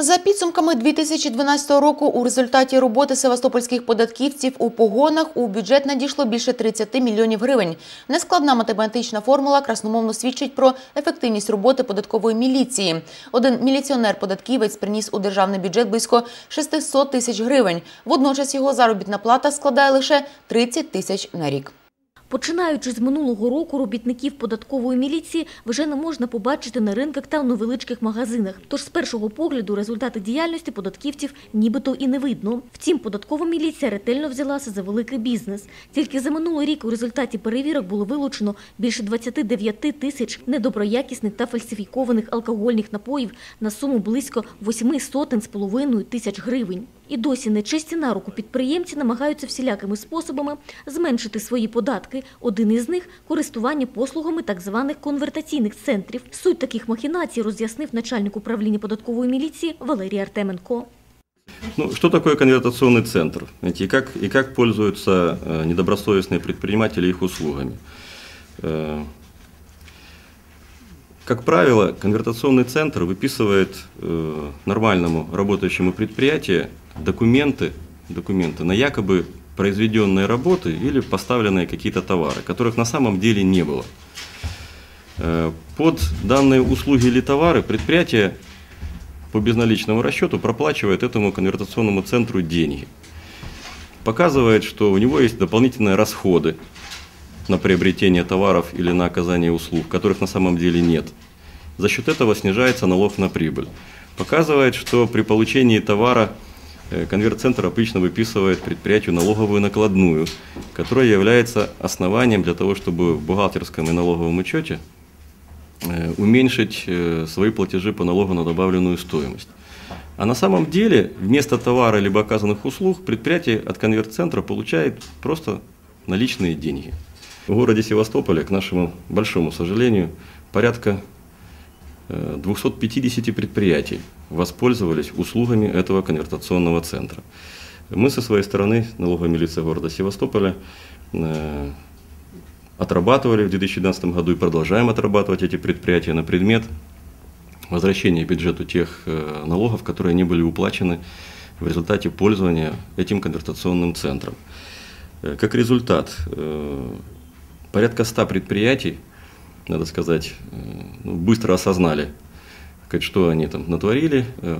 За підсумками 2012 року у результаті роботи севастопольських податківців у погонах у бюджет надійшло більше 30 мільйонів гривень. Нескладна математична формула красномовно свідчить про ефективність роботи податкової міліції. Один міліціонер-податківець приніс у державний бюджет близько 600 тисяч гривень. Водночас його заробітна плата складає лише 30 тисяч на рік. Починаючи з минулого року, робітників податкової міліції вже не можна побачити на ринках та в невеличких магазинах. Тож з першого погляду результати діяльності податківців нібито і не видно. Втім, податкова міліція ретельно взялася за великий бізнес. Тільки за минулий рік у результаті перевірок було вилучено більше 29 тисяч недоброякісних та фальсифікованих алкогольних напоїв на суму близько 8 сотень з половиною тисяч гривень. І досі нечисті на руку підприємці намагаються всілякими способами зменшити свої податки. Один із них – користування послугами так званих конвертаційних центрів. Суть таких махінацій роз'яснив начальник управління податкової міліції Валерій Артеменко. Ну, что такое конвертационный центр? Знаете, и, как, и как пользуются э, недобросовестные предприниматели их услугами? Как правило, конвертационный центр выписывает э, нормальному работающему предприятию документы, документы на якобы произведенные работы или поставленные какие-то товары, которых на самом деле не было. Э, Под данные услуги или товары предприятие по безналичному расчету проплачивает этому конвертационному центру деньги. Показывает, что у него есть дополнительные расходы на приобретение товаров или на оказание услуг, которых на самом деле нет. За счет этого снижается налог на прибыль. Показывает, что при получении товара э, конверт-центр обычно выписывает предприятию налоговую накладную, которая является основанием для того, чтобы в бухгалтерском и налоговом учете э, уменьшить э, свои платежи по налогу на добавленную стоимость. А на самом деле вместо товара либо оказанных услуг предприятие от конверт-центра получает просто наличные деньги. В городе Севастополе, к нашему большому сожалению, порядка э, 250 предприятий воспользовались услугами этого конвертационного центра. Мы со своей стороны, налоговая милиция города Севастополя, э, отрабатывали в 2012 году и продолжаем отрабатывать эти предприятия на предмет возвращения бюджету тех э, налогов, которые не были уплачены в результате пользования этим конвертационным центром. Э, Как результат, э, порядка 100 предприятий, надо сказать, ну, быстро осознали, что они там натворили, э,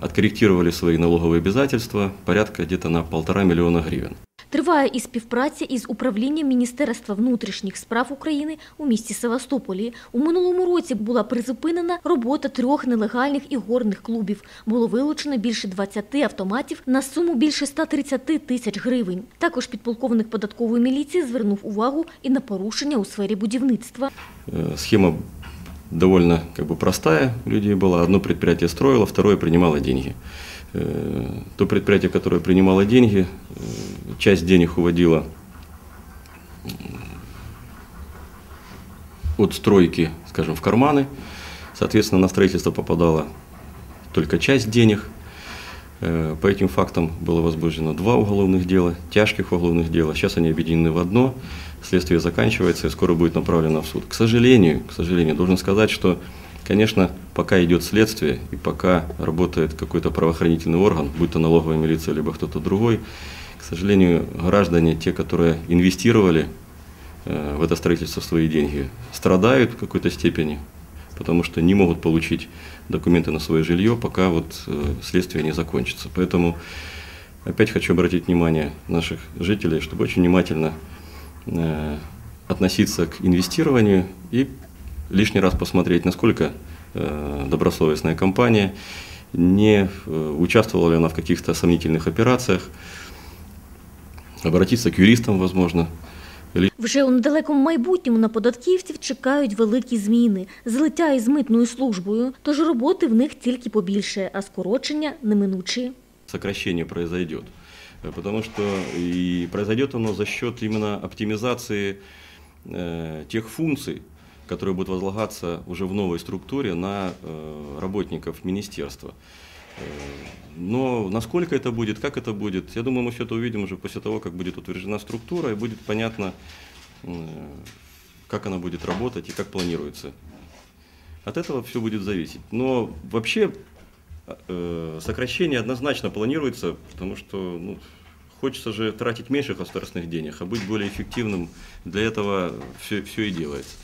откорректировали свои налоговые обязательства порядка где-то на полтора миллиона гривен. Триває і співпраця із управлінням Міністерства внутрішніх справ України у місті Севастополі. У минулому році була призупинена робота трьох нелегальних ігорних клубів. Було вилучено більше 20 автоматів на суму більше 130 тисяч гривень. Також підполковник податкової міліції звернув увагу і на порушення у сфері будівництва. Э, Схема довольно как бы простая у людей была. Одно предприятие строило, второе принимало деньги. Э, То предприятие, которое принимало деньги, э, часть денег уводило м, от стройки, скажем, в карманы. Соответственно, на строительство попадала только часть денег. По этим фактам было возбуждено два уголовных дела, тяжких уголовных дела. Сейчас они объединены в одно. Следствие заканчивается и скоро будет направлено в суд. К сожалению, к сожалению, должен сказать, что, конечно, пока идет следствие и пока работает какой-то правоохранительный орган, будь то налоговая милиция, либо кто-то другой, к сожалению, граждане, те, которые инвестировали э, в это строительство свои деньги, страдают в какой-то степени, потому что не могут получить документы на свое жилье, пока вот э, следствие не закончится. Поэтому опять хочу обратить внимание наших жителей, чтобы очень внимательно э, относиться к инвестированию и лишний раз посмотреть, насколько э, добросовестная компания, не участвовала ли она в каких-то сомнительных операциях, обратиться к юристам, возможно, Вже у недалекому майбутньому на податківців чекають великі зміни, злиття із митною службою, тож роботи в них тільки побільше, а скорочення неминучі. сокращение произойдет. Э, Потому что и произойдет оно за счет именно оптимизации э, тех функций, которые будут возлагаться уже в новой структуре на э, работников министерства. Но насколько это будет, как это будет, я думаю, мы все это увидим уже после того, как будет утверждена структура и будет понятно, э, как она будет работать и как планируется. От этого все будет зависеть. Но вообще э, сокращение однозначно планируется, потому что ну, хочется же тратить меньше государственных денег, а быть более эффективным. Для этого все, все и делается.